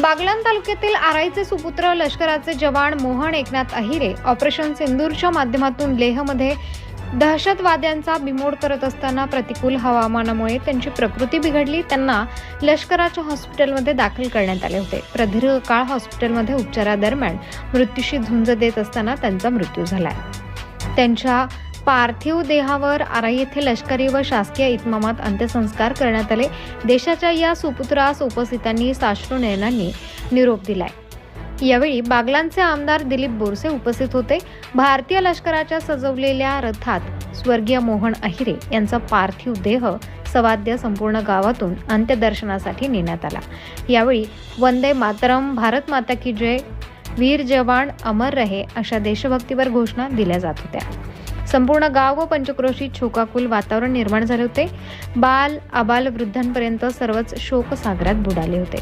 बागलाण तालुक्यातील आराईचे सुपुत्र लष्कराचे जवान मोहन एकनाथ अहिरे ऑपरेशन सिंदूरच्या माध्यमातून लेहमध्ये दहशतवाद्यांचा बिमोड करत असताना प्रतिकूल हवामानामुळे त्यांची प्रकृती बिघडली. त्यांना लष्कराच्या हॉस्पिटलमध्ये दाखल करण्यात आले होते. प्रदीर्घ काळ हॉस्पिटलमध्ये उपचारादरम्यान मृत्यूशी झुंज देत असताना त्यांचा मृत्यू झालाय. त्यांच्या पार्थिव देहावर आराई येथे लष्करी व शासकीय इतमामात अंत्यसंस्कार करण्यात आले. देशाच्या या सुपुत्रास उपस्थितांनी साश्रू नयनांनी निरोप दिलाय. यावेळी बागलांचे आमदार दिलीप बोरसे उपस्थित होते. भारतीय लष्कराच्या सजवलेल्या रथात स्वर्गीय मोहन अहिरे यांचा पार्थिव देह सवाद्य संपूर्ण गावातून अंत्यदर्शनासाठी नेण्यात आला. यावेळी वंदे मातरम भारत माता की जय वीर जवान अमर रहे अशा देशभक्तीवर घोषणा दिल्या जात होत्या. संपूर्ण गाव व पंचक्रोशीत शोकाकुल वातावरण निर्माण झाले होते. बाल आबाल वृद्धांपर्यंत सर्वच शोकसागरात बुडाले होते.